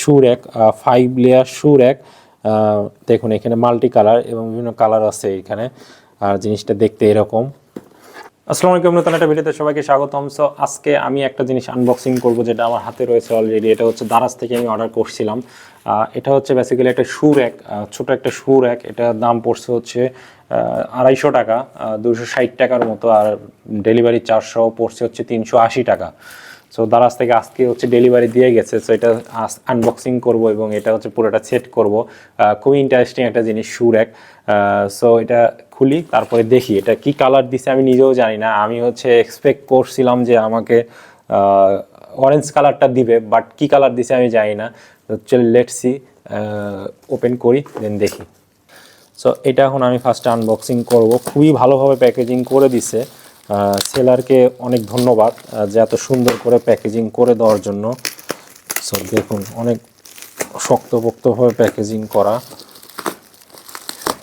Shoe rack five layer shoe rack দেখুন এখানে multi colour এবং বিভিন্ন কালার আছে এখানে, আর জিনিসটা দেখতে এরকম। আসসালামু আলাইকুম, নতুন একটা ভিডিওতে সবাইকে স্বাগতম। সো আজকে আমি একটা জিনিস আনবক্সিং করব যেটা আমার হাতে রয়েছে অলরেডি এটা হচ্ছে দারাজ থেকে আমি অর্ডার করছিলাম। এটা হচ্ছে বেসিক্যালি একটা শু র্যাক ছোটো একটা শু র্যাক এটার দাম পড়ছে হচ্ছে আড়াইশো টাকা দুশো ষাট টাকার মতো, আর ডেলিভারি চারশো পড়ছে হচ্ছে তিনশো আশি টাকা। সো দারাজ থেকে আজকে হচ্ছে ডেলিভারি দিয়ে গেছে সো এটা আনবক্সিং করব এবং এটা হচ্ছে পুরোটা সেট করব। খুবই ইন্টারেস্টিং একটা জিনিস শু এক সো এটা খুলি, তারপরে দেখি এটা কি কালার দিছে, আমি নিজেও জানি না। আমি হচ্ছে এক্সপেক্ট করছিলাম যে আমাকে অরেঞ্জ কালারটা দিবে বাট কি কালার দিছে আমি জানি না। তো চল লেট সি ওপেন করি দেন দেখি। সো এটা এখন আমি ফার্স্টে আনবক্সিং করব। খুবই ভালোভাবে প্যাকেজিং করে দিছে। সেলারকে অনেক ধন্যবাদ যে এত সুন্দর করে প্যাকেজিং করে দেওয়ার জন্য। সো দেখুন, অনেক শক্তপোক্তভাবে প্যাকেজিং করা।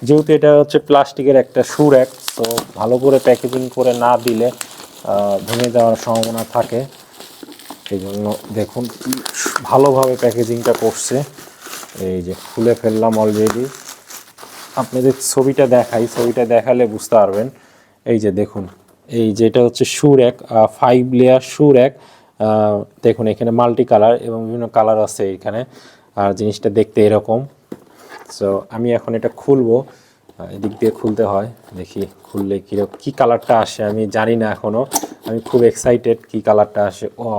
যেহেতু এটা হচ্ছে প্লাস্টিকের একটা শু র্যাক তো ভালো করে প্যাকেজিং করে না দিলে ভেঙে যাওয়ার সম্ভাবনা থাকে। এই জন্য দেখুন, ভালোভাবে প্যাকেজিংটা করছে। এই যে খুলে ফেললাম অলরেডি আপনাদের ছবিটা দেখাই, ছবিটা দেখালে বুঝতে পারবেন। এই যে দেখুন এই যেটা হচ্ছে shoe rack five layer shoe rack দেখুন এখানে মাল্টি কালার এবং বিভিন্ন কালার আছে এখানে, আর জিনিসটা দেখতে এরকম। সো আমি এখন এটা খুলবো এদিক দিয়ে খুলতে হয়, দেখি খুললে কী কী কালারটা আসে আমি জানি না এখনও আমি খুব এক্সাইটেড কী কালারটা আসে ও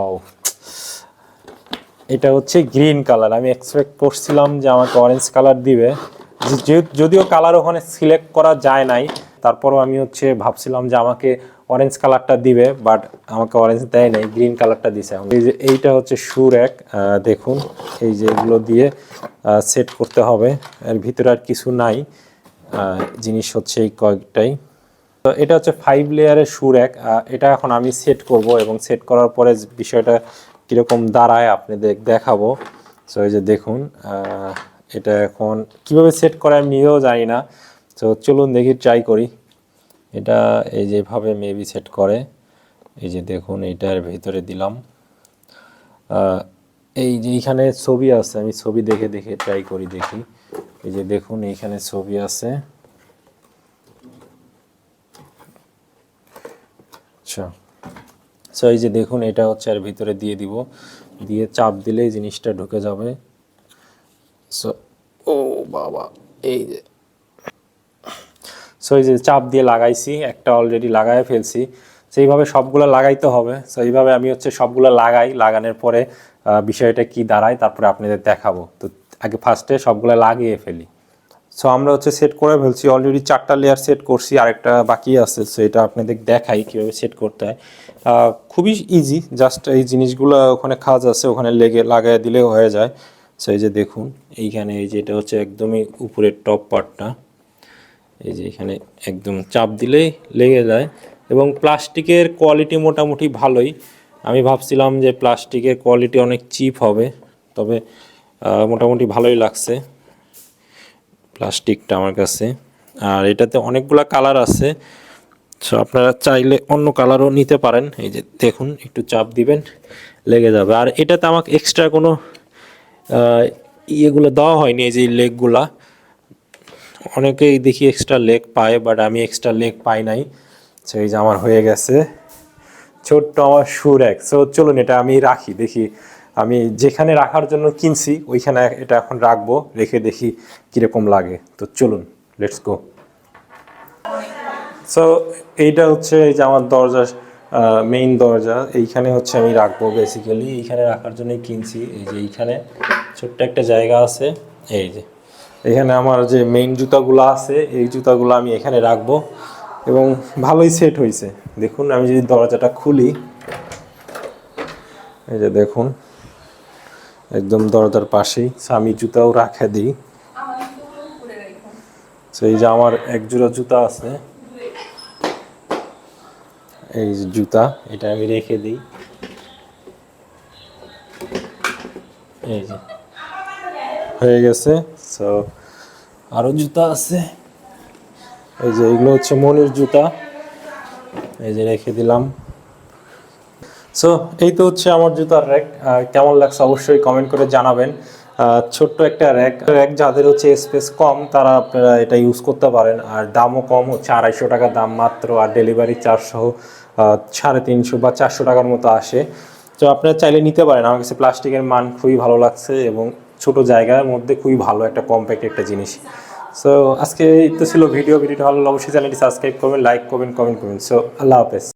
এটা হচ্ছে গ্রিন কালার আমি এক্সপেক্ট করছিলাম যে আমাকে অরেঞ্জ কালার দিবে। যদিও কালার ওখানে সিলেক্ট করা যায় নাই তারপরও আমি হচ্ছে ভাবছিলাম যে আমাকে অরেঞ্জ কালারটা দিবে বাট আমাকে অরেঞ্জ দেয় নাই গ্রিন কালারটা দিছে এই যে এইটা হচ্ছে সুর এক দেখুন, এই যে এগুলো দিয়ে সেট করতে হবে। এর ভিতরে আর কিছু নাই জিনিস হচ্ছে এই কয়েকটাই। তো এটা হচ্ছে ফাইভ লেয়ারের সুর এক এটা এখন আমি সেট করব এবং সেট করার পরে বিষয়টা কীরকম দাঁড়ায় আপনাদের দেখাবো। সো এই যে দেখুন এটা এখন কীভাবে সেট করে আমি নিজেও জানি না। তো চলুন দেখি ট্রাই করি। এটা এই যেভাবে মেবি সেট করে। এই যে দেখুন এটার ভিতরে দিলাম। এই যে এইখানে ছবি আছে, আমি ছবি দেখে দেখে ট্রাই করি দেখি। এই যে দেখুন, এইখানে ছবি আছে। আচ্ছা। সো এই যে দেখুন, এটা হচ্ছে আর ভিতরে দিয়ে দিব। দিয়ে চাপ দিলেই জিনিসটা ঢুকে যাবে। সো ও বাবা, এই যে। সো এই যে চাপ দিয়ে লাগাইছি, একটা অলরেডি লাগাই ফেলছি। সেইভাবে সবগুলো লাগাইতে হবে। সো এইভাবে আমি হচ্ছে সবগুলো লাগাই, লাগানোর পরে বিষয়টা কি দাঁড়ায়, তারপরে আপনাদের দেখাবো। তো আগে ফার্স্টে সবগুলো লাগিয়ে ফেলি। সো আমরা হচ্ছে সেট করে ফেলছি। অলরেডি চারটা লেয়ার সেট করছি, আরেকটা বাকি আছে। সো এটা আপনাদের দেখাই কীভাবে সেট করতে হয়। খুবই ইজি জাস্ট এই জিনিসগুলো ওখানে কাজ আছে, ওখানে লেগে, লাগাই দিলেও হয়ে যায়। সো এই যে দেখুন, এইখানে এই যে এটা হচ্ছে একদমই উপরের টপ পার্টটা এই যে এখানে একদম চাপ দিলেই লেগে যায়। এবং প্লাস্টিকের কোয়ালিটি মোটামুটি ভালোই। আমি ভাবছিলাম যে প্লাস্টিকের কোয়ালিটি অনেক চিপ হবে, তবে মোটামুটি ভালোই লাগছে প্লাস্টিকটা আমার কাছে। আর এটাতে অনেকগুলা কালার আছে, সো আপনারা চাইলে অন্য কালারও নিতে পারেন। এই যে দেখুন, একটু চাপ দিবেন, লেগে যাবে। আর এটাতে আমাকে এক্সট্রা কোনো ইয়েগুলো দেওয়া হয়নি, এই যে লেগগুলা অনেকেই দেখি এক্সট্রা লেগ পায় বাট আমি এক্সট্রা লেগ পাই নাই। সো এই যে আমার হয়ে গেছে। ছোট্ট আমার সুর এক সো চলুন এটা আমি রাখি, দেখি। আমি যেখানে রাখার জন্য কিনছি, ওইখানে এটা এখন রাখব, রেখে দেখি কীরকম লাগে। তো চলুন লেটস গো সো এইটা হচ্ছে এই যে আমার দরজা মেইন দরজা। এইখানে হচ্ছে আমি রাখব বেসিক্যালি এইখানে রাখার জন্যই কিনছি। এই যে এইখানে ছোট্ট একটা জায়গা আছে। এই যে। এখানে আমার যে মেইন জুতাগুলো আছে, এই জুতাগুলো আমি এখানে রাখব। এবং ভালোই সেট হয়েছে। দেখুন, আমি যদি দরজাটা খুলি, এই যে দেখুন, একদম দরজার পাশেই আমি জুতাও রাখে দিই। এই যে আমার এক জোড়া জুতা আছে। এই জুতা, এটা আমি রেখে দিই। এই যে। হয়ে গেছে। সো আরও জুতা আছে। এই যে এগুলো হচ্ছে মনির জুতা। এই যে রেখে দিলাম। সো এই তো হচ্ছে আমার জুতার র্যাক কেমন লাগছে অবশ্যই কমেন্ট করে জানাবেন। ছোট্ট একটা র্যাক র্যাক যাদের হচ্ছে স্পেস কম, তারা আপনারা এটা ইউজ করতে পারেন। আর দামও কম, হচ্ছে আড়াইশো টাকা দাম মাত্র। আর ডেলিভারি চারশো সাড়ে তিনশো বা চারশো টাকার মতো আসে। তো আপনারা চাইলে নিতে পারেন। আমার কাছে প্লাস্টিকের মান খুবই ভালো লাগছে এবং ছোট জায়গার মধ্যে খুবই ভালো একটা কম্প্যাক্ট একটা জিনিস। সো আজকে এই তো ছিল ভিডিও, ভিডিওটা ভালো অবশ্যই চ্যানেলটি সাবস্ক্রাইব করবেন লাইক করবেন কমেন্ট করবেন। সো আল্লাহ হাফেজ।